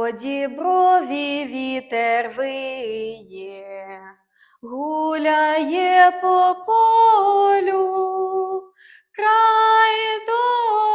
По діброві вітер виє, гуляє по полю, край дороги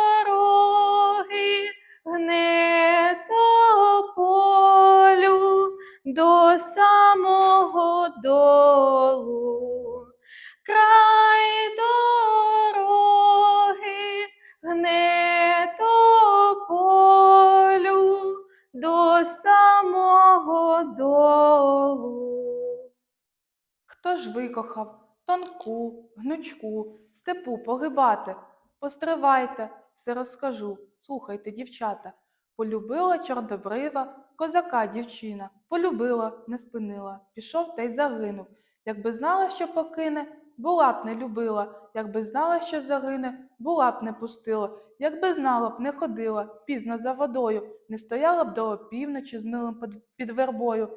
Хто ж викохав тонку, гнучку, степу погибати? Постривайте, все розкажу. Слухайте, дівчата. Полюбила чорнобрива, козака дівчина, полюбила, не спинила, пішов та й загинув. Якби знала, що покине, була б не любила, якби знала, що загине, була б не пустила, якби знала б, не ходила, пізно за водою, не стояла б до опівночі з милим під вербою.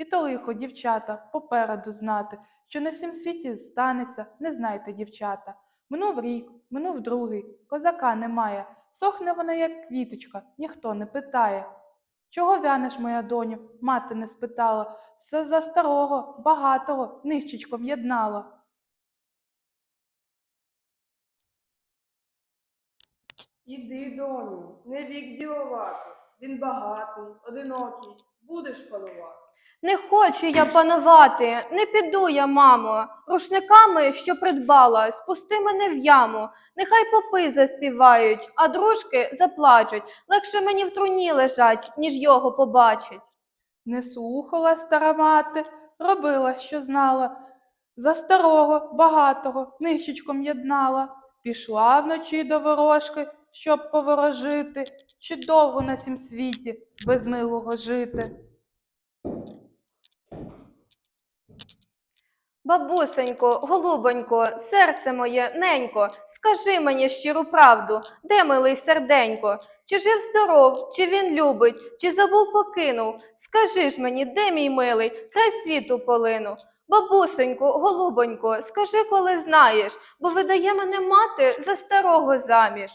І то лихо, дівчата, попереду знати, що на сім світі станеться, не знайте, дівчата. Минув рік, минув другий, козака немає, сохне вона, як квіточка, ніхто не питає. Чого вянеш, моя доню? Мати не спитала, все за старого, багатого, нищечком єднала. Іди, доню, не вік дівувати. Він багатий, одинокий, будеш панувати. Не хочу я панувати, не піду я, мамо, рушниками, що придбала, спусти мене в яму. Нехай попи заспівають, а дружки заплачуть. Легше мені в труні лежать, ніж його побачить. Не слухала стара мати, робила, що знала. За старого, багатого, нищечком єднала. Пішла вночі до ворожки, щоб поворожити, чи довго на сім світі без милого жити. Бабусенько, голубонько, серце моє ненько, скажи мені щиру правду, де милий серденько? Чи жив здоров, чи він любить, чи забув покинув? Скажи ж мені, де мій милий, край світу полину. Бабусенько, голубонько, скажи, коли знаєш, бо видає мене мати за старого заміж.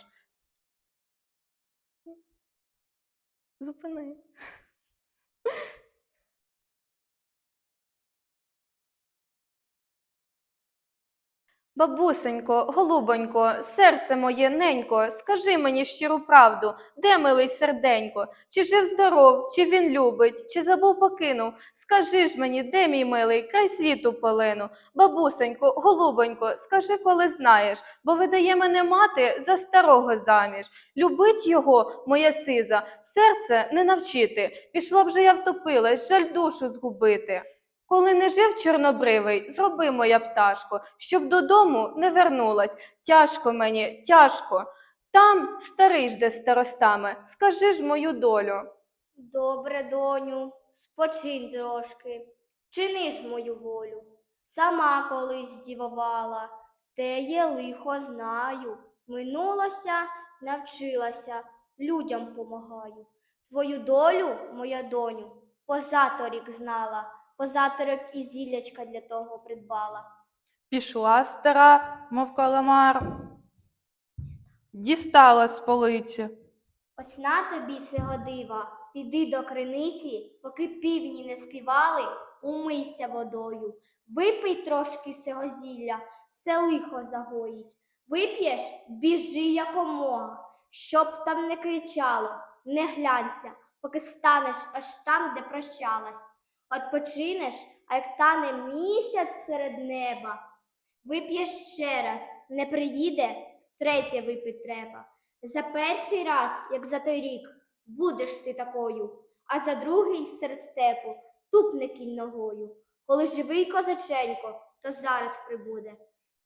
Зупини. Бабусенько, голубонько, серце моє ненько, скажи мені щиру правду, де милий серденько? Чи жив здоров, чи він любить, чи забув покинув? Скажи ж мені, де мій милий, край світу полину. Бабусенько, голубонько, скажи, коли знаєш, бо видає мене мати за старого заміж. Любить його, моя сиза, серце не навчити. Пішла б же я втопилась, жаль душу згубити. Коли не жив чорнобривий, зроби моя пташко, щоб додому не вернулась. Тяжко мені, тяжко. Там старий жде старостами, скажи ж мою долю. Добре, доню, спочинь трошки, чини мою волю. Сама колись здівувала, те є лихо знаю. Минулося, навчилася, людям помагаю. Твою долю, моя доню, позаторік знала, позаторік і зіллячка для того придбала. Пішла стара, мов каламар, дістала з полиці. Ось на тобі сего дива, піди до криниці, поки півні не співали, умийся водою. Випий трошки сего зілля, все лихо загоїть. Вип'єш, біжи якомога, щоб там не кричало, не глянься, поки станеш аж там, де прощалась. Отпочинеш, а як стане місяць серед неба, вип'єш ще раз, не приїде, втретє випить треба. За перший раз, як за той рік, будеш ти такою, а за другий серед степу тупне кінь ногою. Коли живий козаченько, то зараз прибуде.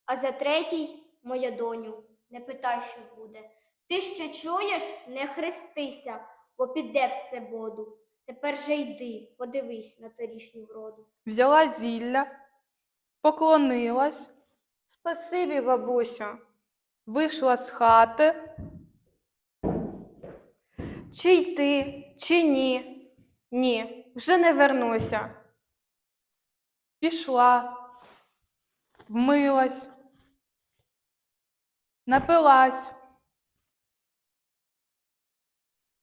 А за третій, моя доню, не питай, що буде. Ти ще чуєш, не хрестися, бо піде все воду. Тепер же йди, подивись на торішню вроду. Взяла зілля, поклонилась, Спасибі, бабусю. вийшла з хати, Чи йти, чи ні? Ні, вже не вернуся. пішла, вмилась, напилась,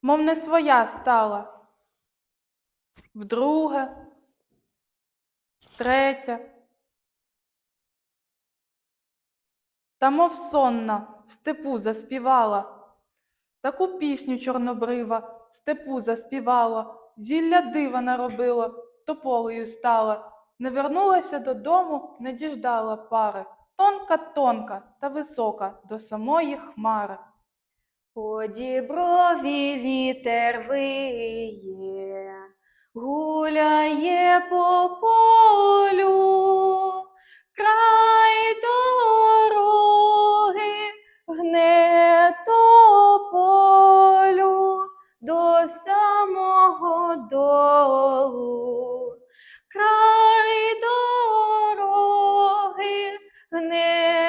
мов не своя стала. Вдруге, третє. Та мов сонна в степу заспівала, таку пісню чорнобрива в степу заспівала, зілля дива наробила, тополею стала, не вернулася додому, не діждала пари, тонка, тонка та висока до самої хмари. По діброві вітер виє, гуляє по полю, край дороги гне тополю до самого долу. Край дороги гне